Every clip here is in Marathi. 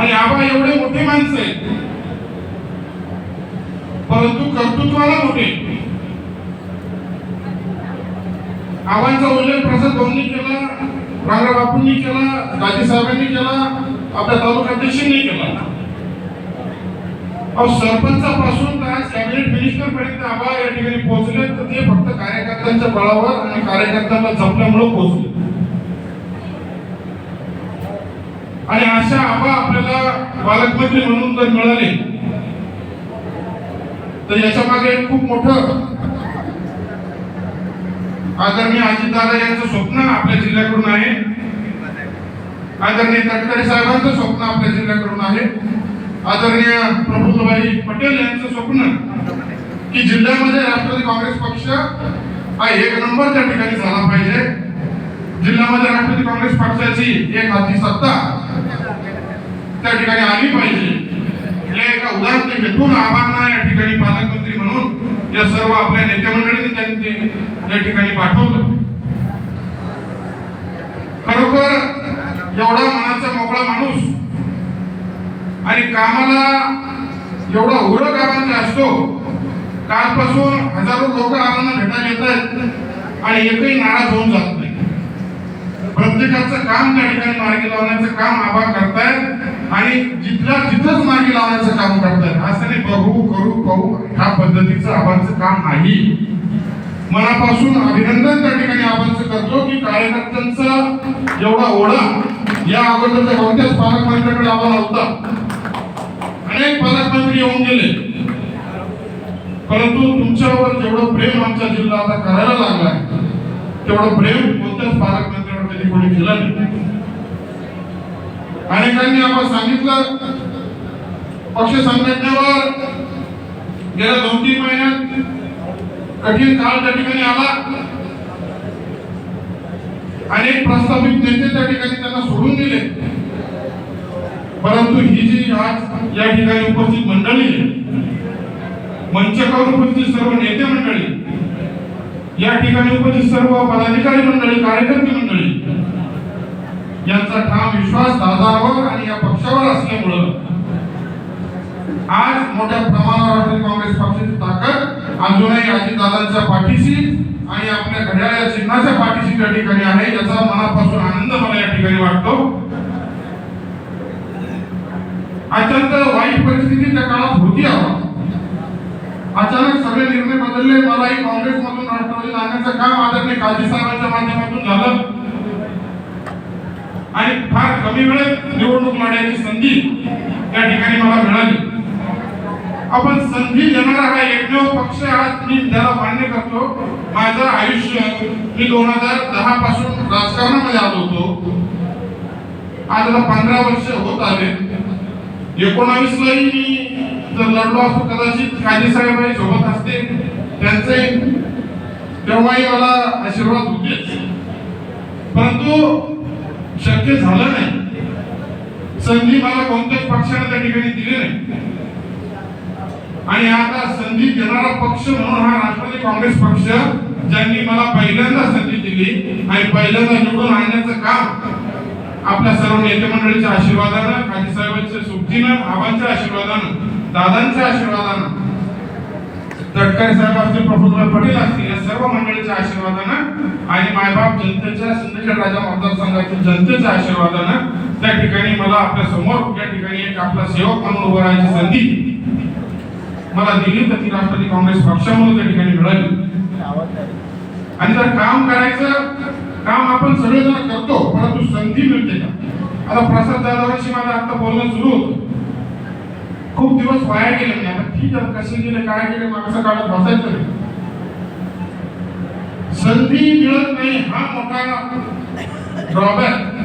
आणि आबा एवढे मोठे माणसं आहेत. परंतु कर्तृत्वाला मोठे. आबांचा उल्लेख प्रसाद भाऊंनी केला रांगडा बापूंनी केला दाजी साहेबांनी केला आपल्या तालुकाध्यक्षांनी केला. अहो सरपंचापासून तर आज कॅबिनेट मिनिस्टर पर्यंत आबा या ठिकाणी पोहोचले तर ते फक्त कार्यकर्त्यांच्या बळावर आणि कार्यकर्त्यांना जपल्यामुळे पोहोचले आणि अशा आबा आपल्याला पालकमंत्री म्हणून जर मिळाले तर याच्या मागे खूप मोठं आदरणीय अजितदादा यांचं स्वप्न आपल्या जिल्ह्याकडून आहे. आदरणीय तटकरे साहेबांचं स्वप्न आपल्या जिल्ह्याकडून आहे. आदरणीय प्रफुल्लभाई पटेल यांचं स्वप्न की जिल्ह्यामध्ये राष्ट्रवादी काँग्रेस पक्ष हा एक नंबर त्या ठिकाणी झाला पाहिजे. जिल्ह्यामध्ये राष्ट्रवादी काँग्रेस पक्षाची एक हाती सत्ता आली पाहिजे. या एका उदाहरण हेतून आव्हांना या ठिकाणी पालकमंत्री म्हणून या सर्व आपल्या नेते मंडळींनी त्यांनी या ठिकाणी पाठवलं. खरोखर एवढा मनाचा मोकळा माणूस आणि कामाला एवढा उरक गावांचा असतो कालपासून हजारो लोक आम्हाला भेटायला येत आहेत आणि एकही नाराज होऊन जात नाही. प्रत्येकाचं काम त्या ठिकाणी मार्गी लावण्याचं काम आबा करतायत. आणि जिथल्या तिथंच मागे लावण्याचं काम करतात. असं नाही बघू करू पाहू. ह्या पद्धतीचं आबांचं काम नाही. मनापासून अभिनंदन त्या ठिकाणी आबांचं करतो की कार्यकर्त्यांचा एवढा ओढा या अगोदरच्या कोणत्याच पालकमंत्र्याकडे आबा नव्हता. अनेक पालकमंत्री येऊन गेले. परंतु तुमच्यावर जेवढं प्रेम आमचा जिल्हा आता करायला लागलाय तेवढं प्रेम कोणत्याच पालकमंत्र्यावर कधी कोणी केलं नाही. अनेकांनी आपण सांगितलं पक्ष संघटनेवर गेल्या दोन तीन महिन्यात कठीण काळ त्या ठिकाणी आला. अनेक प्रस्तावित नेते त्या ठिकाणी त्यांना सोडून दिले. परंतु ही जी आज या ठिकाणी उपस्थित मंडळी मंचकावर उपस्थित सर्व नेते मंडळी या ठिकाणी उपस्थित सर्व पदाधिकारी मंडळी कार्यकर्ते मंडळी यांचा ठाम विश्वास दादावर आणि या पक्षावर असल्यामुळं आज मोठ्या प्रमाणावर राष्ट्रवादी काँग्रेस पक्षाची ताकद अजूनही अजितदादांच्या पाठीशी आणि आपल्या घड्याळ्या चिन्हाच्या पाठीशी त्या ठिकाणी आहे याचा मनापासून आनंद मला या ठिकाणी वाटतो. अत्यंत वाईट परिस्थिती त्या काळात होती आपण अचानक सगळे निर्णय बदलले मलाही काँग्रेसमधून राष्ट्रवादी आणण्याचं काम आदरणीय काजी साहेबांच्या माध्यमातून झालं आणि फार कमी वेळेत निवडणूक लढण्याची संधी त्या ठिकाणी मला मिळाली. आपण संधी देणारा हा एकमेव पक्ष आज मी त्याला मान्य करतो. माझं आयुष्य मी दोन हजार दहा पासून राजकारणामध्ये आलो होतो. आज आता पंधरा वर्ष होत आले. एकोणावीसलाही मी जर लढलो असतो कदाचित काजी साहेबांनी सोबत असते. त्यांचे तेव्हाही मला आशीर्वाद होते परंतु शक्य झालं नाही. संधी मला कोणत्याच पक्षाने त्या ठिकाणी दिली नाही. आणि आता संधी देणारा पक्ष म्हणून हा राष्ट्रवादी काँग्रेस पक्ष ज्यांनी मला पहिल्यांदा संधी दिली आणि पहिल्यांदा निवडून आणण्याचं काम आपल्या सर्व नेते मंडळीच्या आशीर्वादानं खाजी साहेबांच्या सोबतीनं आबांच्या आशीर्वादानं दादांच्या आशीर्वादानं तटकरे साहेब असतील प्रफुल्लभाई पटेल असतील या सर्व मंडळीच्या आशीर्वादानं आणि मायबाप जनतेच्या सिंदखेड राजा मतदारसंघातील जनतेच्या आशीर्वादानं त्या ठिकाणी मला आपल्यासमोर त्या ठिकाणी एक आपला सेवक म्हणून उभं राहायची संधी मला दिली तर ती राष्ट्रवादी काँग्रेस पक्षामधून त्या ठिकाणी मिळाली. आणि जर काम करायचं काम आपण सगळेजण करतो परंतु संधी मिळते का? आता प्रसाद दादावरशी माझं आता बोलणं सुरू होतं. खूप दिवस वाया गेले आता. ठीक आहे कसे गेले काय गेले मागचं काढत बसायचं संधी मिळत नाही हा मोठा ड्रॉबॅक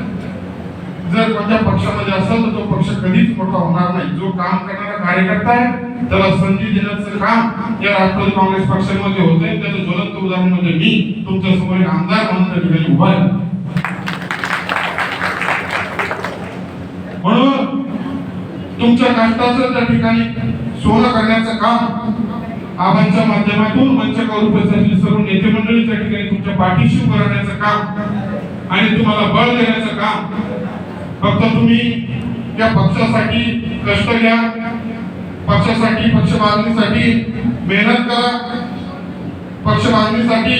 जर कोणत्या पक्षामध्ये असेल तर तो पक्ष कधीच मोठा होणार नाही. जो काम करणारा कार्यकर्ता आहे त्याला संधी देण्याचं काम या राष्ट्रवादी काँग्रेस पक्षामध्ये होते त्याचं ज्वलंत उदाहरण म्हणजे मी. तुमच्यासमोर एक आमदार म्हणून त्या ठिकाणी उभा आहे. म्हणून तुमच्या कष्टाचं त्या ठिकाणी सोनं करण्याचं काम आबांच्या माध्यमातून मंचकावर उपस्थित सर्व नेते मंडळीच्या ठिकाणी तुमच्या पाठीशी उभं राहण्याचं काम आणि तुम्हाला बळ देण्याचं काम. फक्त तुम्ही या पक्षासाठी कष्ट घ्या पक्षासाठी पक्ष मागणीसाठी मेहनत करा पक्ष मागणीसाठी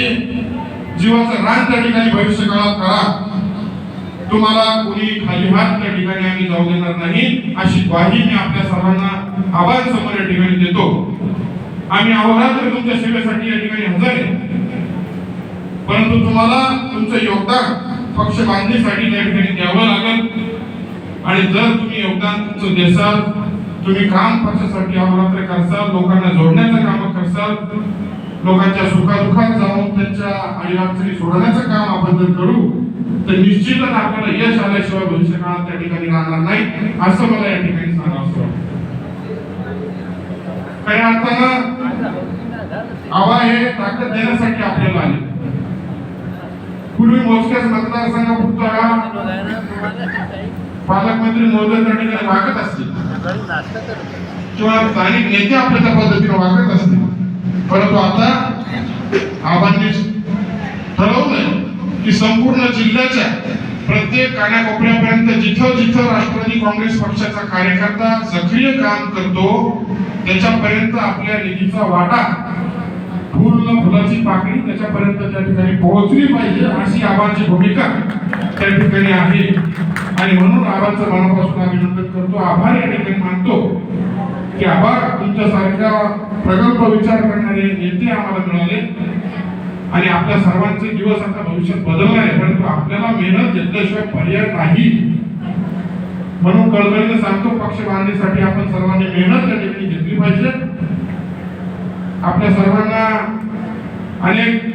जीवाचं रान त्या ठिकाणी भविष्य काळात करा. तुम्हाला कोणी खाली हात त्या ठिकाणी आम्ही जाऊ देणार नाही अशी ग्वाही मी आपल्या सर्वांना आवाजासमोर या ठिकाणी देतो. आम्ही अहोरात्र तुमच्या सेवेसाठी या ठिकाणी हजर आहे. परंतु तुम्हाला तुमचं योगदान पक्ष बांधणीसाठी त्या ठिकाणी द्यावं लागेल. आणि जर तुम्ही योगदान तुमचं देसाल तुम्ही काम पक्षासाठी अहोरात्र करसाल लोकांना जोडण्याचं काम करसाल लोकांच्या सुखादुखात जाऊन त्यांच्या अडीअडचणी सोडवण्याचं काम आपण जर करू तर निश्चितच आपल्याला यश आल्याशिवाय भविष्यकाळात त्या ठिकाणी राहणार नाही असं मला या ठिकाणी सांगावं काही खऱ्या अर्थानं आवा हे ताकद देण्यासाठी आपल्याला आले. पूर्वी मोजक्याच मतदारसंघापुरता हा पालकमंत्री महोदय त्या ठिकाणी वागत असतील किंवा स्थानिक नेते आपल्या त्या पद्धतीने वागत असतील परंतु आता आबांनी ठरवलंय की संपूर्ण जिल्ह्याच्या प्रत्येक कानाकोपऱ्यापर्यंत जिथं जिथं राष्ट्रवादी काँग्रेस पक्षाचा कार्यकर्ता सक्रिय काम करतो त्याच्यापर्यंत आपल्या निधीचा वाटा फुल न फुलाची पाकळी त्याच्यापर्यंत त्या ठिकाणी पोहोचली पाहिजे अशी आबांची भूमिका त्या ठिकाणी आहे. आणि म्हणून आबांचं मनापासून अभिनंदन करतो आभार या ठिकाणी मानतो की आभार तुमच्यासारख्या प्रगल्भ विचार करणारे नेते आम्हाला मिळाले. आणि आपल्या सर्वांचे दिवस आता भविष्यात बदलणार आहे परंतु आपल्याला मेहनत घेतल्याशिवाय पर्याय नाही. म्हणून कळकळीने सांगतो पक्ष बांधणीसाठी आपण सर्वांनी मेहनत त्या ठिकाणी घेतली पाहिजे. आपल्या सर्वांना अनेक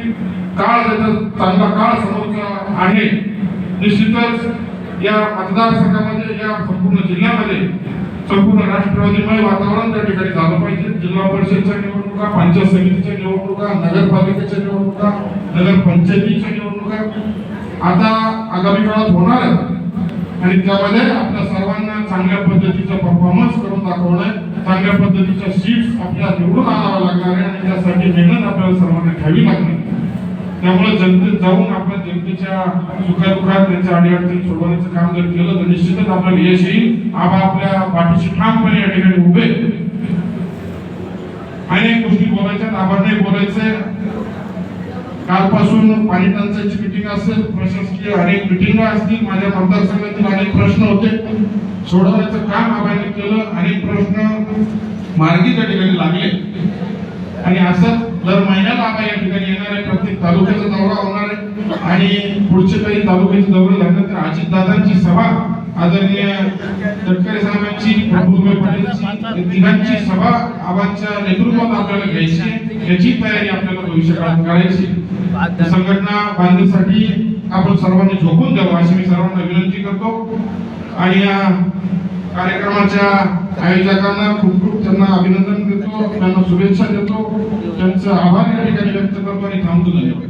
काळ त्याचा चांगला काळ समोरचा आहे. निश्चितच या मतदारसंघामध्ये या संपूर्ण जिल्ह्यामध्ये संपूर्ण राष्ट्रवादीमय वातावरण त्या ठिकाणी झालं पाहिजे. जिल्हा परिषदच्या निवडणुका पंचायत समितीच्या निवडणुका नगरपालिकेच्या निवडणुका नगरपंचायतीच्या निवडणुका. आता आगामी काळात होणार आहेत. आणि त्यामध्ये आपल्या सर्वांना चांगल्या पद्धतीचा परफॉर्मन्स करून दाखवणं चांगल्या पद्धतीच्या सीट्स आपल्या निवडून आणाव्या लागणार आहे. आणि त्यासाठी मेहनत आपल्याला सर्वांना घ्यावी लागणार त्यामुळे जनतेत जाऊन आपण जनतेच्या सुखादुखात त्यांच्या अडीअडचणी सोडवण्याचं काम जर केलं तर निश्चितच आपलं यश येईल. आबा आपल्या पाठीशी ठामपणे या ठिकाणी उभे अनेक गोष्टी बोलायच्या आभारने बोलायचंय. कालपासून पाणी टंचाईची मिटिंग असेल प्रशासकीय अनेक मिटिंग असतील. माझ्या मतदारसंघातील अनेक प्रश्न होते. सोडवण्याचं काम आबांनी केलं. अनेक प्रश्न मार्गी त्या ठिकाणी लागले. आणि असं दर महिन्याला आम्हाला या ठिकाणी येणार आहे प्रत्येक तालुक्याचा दौरा होणार आहे. आणि पुढचे काही तालुक्याचे दौरे झाल्यानंतर अजितदादांची सभा आदरणीय तटकरे साहेबांची पाटीलची तिघांची सभा आबांच्या नेतृत्वात आपल्याला घ्यायची आहे. याची तयारी आपल्याला भविष्यकाळात करायची संघटना बांधणीसाठी आपण सर्वांनी झोपून द्यावं अशी मी सर्वांना विनंती करतो. आणि या कार्यक्रमाच्या आयोजकांना खूप खूप त्यांना अभिनंदन देतो. त्यांना शुभेच्छा देतो. त्यांचं आभार या ठिकाणी व्यक्त करतो आणि थांबतो धन्यवाद.